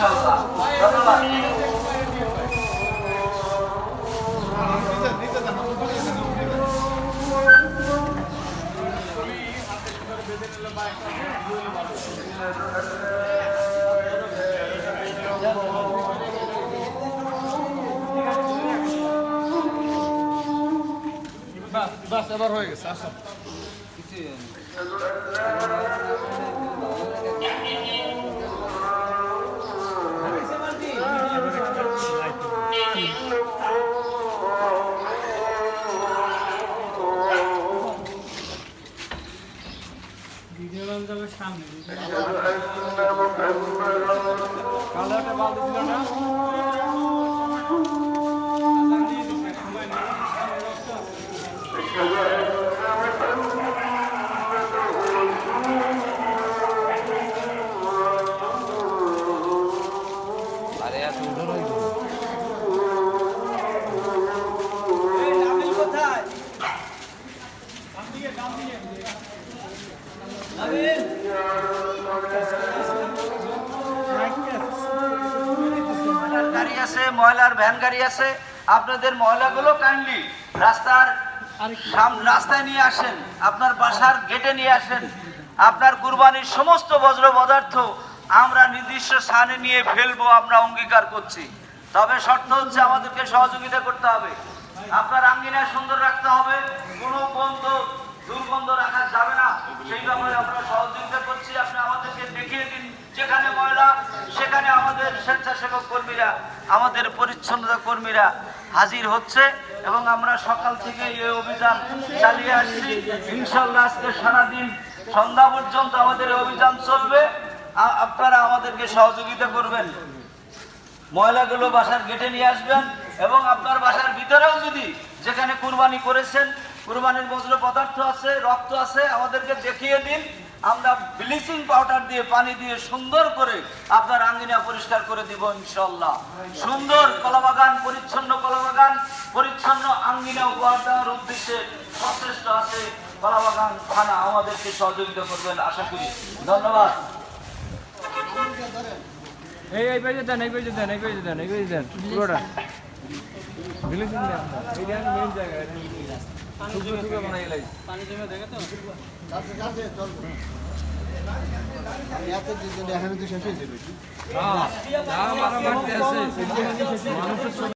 ইনশাআল্লাহ ধন্যবাদ বাস এবার হয়ে গেছে আসো। লঞ্চ যাবে সামনে কালো একটা বালতি ছিল না আরে গাড়ি আছে, ময়লার ভ্যান গাড়ি আছে। আপনাদের ময়লাগুলো রাস্তার রাস্তায় নিয়ে আসেন, আপনার বাসার নিয়ে আসেন। আপনার কুরবানির সমস্ত বজ্র পদার্থ আমরা নির্দিষ্ট স্থানে নিয়ে ফেলব, আমরা অঙ্গীকার করছি। তবে শর্ত হচ্ছে আমাদেরকে সহযোগিতা করতে হবে। আপনার আঙ্গিনায় সুন্দর রাখতে হবে, কোনো বন্ধ দুর্গন্ধ রাখা যাবে না। সেই ব্যাপারে আমরা সহযোগিতা করছি। আপনি আমাদেরকে দেখিয়ে দিন, যেখানে ময়লা, সেখানে আমাদের স্বেচ্ছাসেবক কর্মীরা, আমাদের পরিচ্ছন্নতা কর্মীরা হাজির হচ্ছে এবং আমরা সকাল থেকে এই অভিযান চালিয়ে আসছি। ইনশাল্লাহ আজকে সারাদিন সন্ধ্যা পর্যন্ত আমাদের অভিযান চলবে। আপনারা আমাদেরকে সহযোগিতা করবেন। ময়লাগুলো বাসার গেটে নিয়ে আসবেন এবং আপনার বাসার ভিতরেও যদি যেখানে কুরবানি করেছেন কুরবানির বজ্র পদার্থ আছে, রক্ত আছে, আমাদেরকে দেখিয়ে দিন। আমরা ব্লিচিং পাউডার দিয়ে পানি দিয়ে সুন্দর করে আপনার আঙ্গিনা পরিষ্কার করে দিব ইনশাল্লাহ সুন্দর কলাবাগান, পরিচ্ছন্ন কলাবাগান, পরিচ্ছন্ন আঙ্গিনা উপহার দেওয়ার উদ্দেশ্যে সচেষ্ট আছে কলাবাগান থানা। আমাদেরকে সহযোগিতা করবেন, আশা করি। ধন্যবাদ। এই এই পেজে দেন, এই পেজে দেন, এই পেজে দেন, এই পেজে দেন। পুরোটা। বিলিং দেন। জায়গা পানি জমে দেখে তো? হ্যাঁ মানুষের